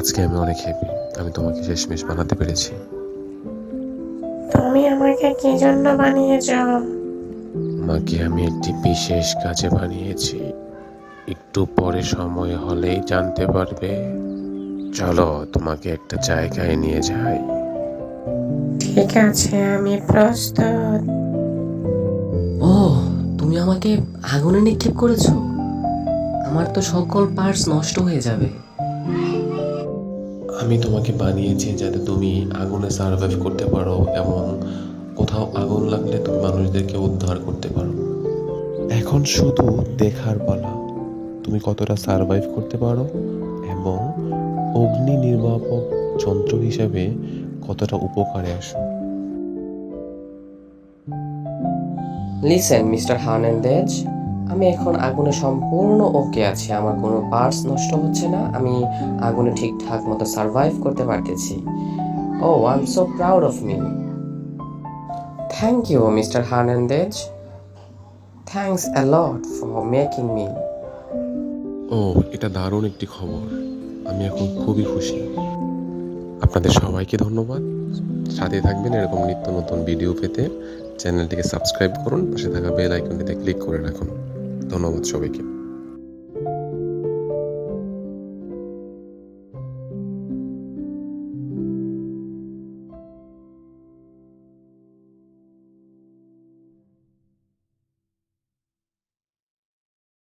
আজকে আমি অনেক হ্যাপি আমি তোমাকে শেষমেশ বানাতে পেরেছি। তুমি আমাকে কি জন্য বানিয়েছ? তোমাকে আমি একটি বিশেষ কাজে বানিয়েছি। একটু পরে সময় হলেই জানতে পারবে। চলো তোমাকে একটা জায়গায় নিয়ে যাই। ঠিক আছে আমি প্রস্তুত। ও তুমি আমাকে আগুনে নিক্ষেপ করেছ? আমার তো সকল পার্টস নষ্ট হয়ে যাবে। আমি তোমাকে বানিয়েছি যাতে তুমি আগুনে সার্ভাইভ করতে পারো এবং কোথাও আগুন লাগলে তুমি মানুষদেরকে উদ্ধার করতে পারো। এখন শুধু দেখার পালা। তুমি কতটা সার্ভাইভ করতে পারো এবং অগ্নি নির্বাপক যন্ত্র হিসেবে কতটা উপকারে আসো? লিসেন মিস্টার হার্নান্দেজ আমি এখন আগুনে সম্পূর্ণ ওকে আছি, আমার কোনো পার্টস নষ্ট হচ্ছে না, আমি আগুনে ঠিকঠাক মতো সার্ভাইভ করতে পারতেছি। ও I am so proud of me thank you Mister Hernandez thanks a lot for making me ও, এটা দারুণ একটি খবর। আমি এখন খুবই খুশি। আপনাদের সবাইকে ধন্যবাদ। সাথে থাকবেন এরকম নিত্য নতুন ভিডিও পেতে। চ্যানেলটিকে সাবস্ক্রাইব করুন, পাশে থাকা বেল আইকনটিতে ক্লিক করে রাখুন। ধন্যবাদ সবাইকে।